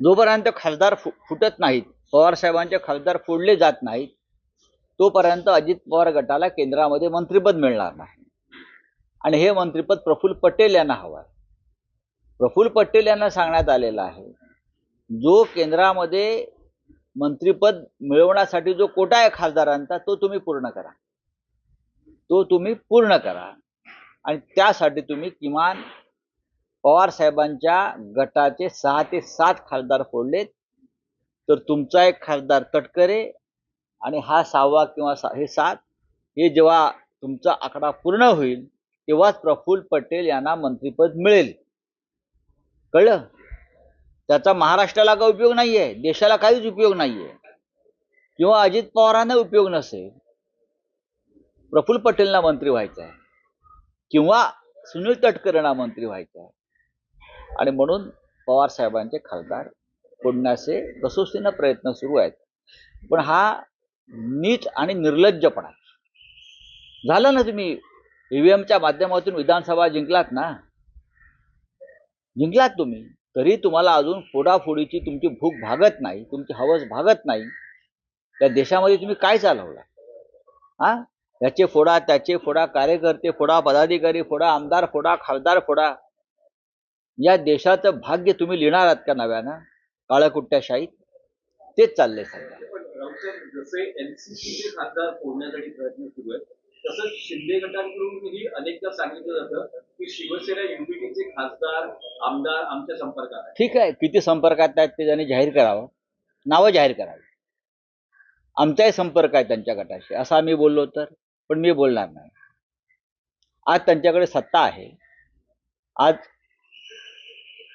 जोपर्यंत खासदार फु फुटत नाहीत पवारसाहेबांचे खासदार फोडले जात नाहीत तोपर्यंत अजित पवार गटाला केंद्रामध्ये मंत्रिपद मिळणार नाही. आणि हे मंत्रिपद प्रफुल्ल पटेल यांना हवं आहे. प्रफुल्ल पटेल यांना सांगण्यात आलेलं आहे जो केंद्रामध्ये मंत्रिपद मिळवण्यासाठी जो कोटा आहे खासदारांचा तो तुम्ही पूर्ण करा. तो तुम्ही पूर्ण करा. आणि त्यासाठी तुम्ही किमान पवार साहेबांच्या गटाचे सहा ते सात खासदार फोडलेत तर तुमचा एक खासदार तटकरे आणि हा सहावा किंवा सा हे सात हे जेव्हा तुमचा आकडा पूर्ण होईल तेव्हाच प्रफुल्ल पटेल यांना मंत्रिपद मिळेल. कळलं? त्याचा महाराष्ट्राला काय उपयोग नाहीये देशाला काहीच उपयोग नाहीये. किंवा अजित पवारांना उपयोग नसेल. प्रफुल्ल पटेलना मंत्री व्हायचं आहे किंवा सुनील तटकरेंना मंत्री व्हायचं आहे आणि म्हणून पवार साहेबांचे खासदार फोडण्याचे कसोशीनं प्रयत्न सुरू आहेत. पण हा नीच आणि निर्लज्जपणा. झालं ना तुम्ही ईव्हीएमच्या माध्यमातून विधानसभा जिंकलात ना? जिंकलात तुम्ही. तरी तुम्हाला अजून फोडाफोडीची तुमची भूक भागत नाही तुमची हवस भागत नाही. त्या देशामध्ये तुम्ही काय चालवला? हा? त्याचे फोडा त्याचे फोडा कार्यकर्ते फोडा पदाधिकारी फोडा आमदार फोडा खासदार फोडा. या देशाचं भाग्य तुम्ही लिहिणार आहात का नव्यानं? काळकुट्ट्याशाहीत? तेच चाललंय सध्या. तसंच शिंदे गटाकडूनही अनेकदा सांगितलं जातं की शिवसेना युपीटीचे खासदार आमदार आमच्या संपर्कात आहेत. ठीक आहे. किती संपर्कात आहेत ते त्यांनी जाहीर करावं. नावं जाहीर करावी. आमचाही संपर्क आहे त्यांच्या गटाशी. असं आम्ही बोललो तर? पण मी बोलणार नाही. आज त्यांच्याकडे सत्ता आहे. आज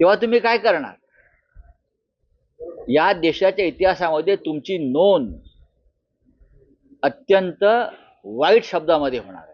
तेव्हा तुम्ही काय करणार? या देशाच्या इतिहासामध्ये तुमची नोंद अत्यंत वाईट शब्दामध्ये होणार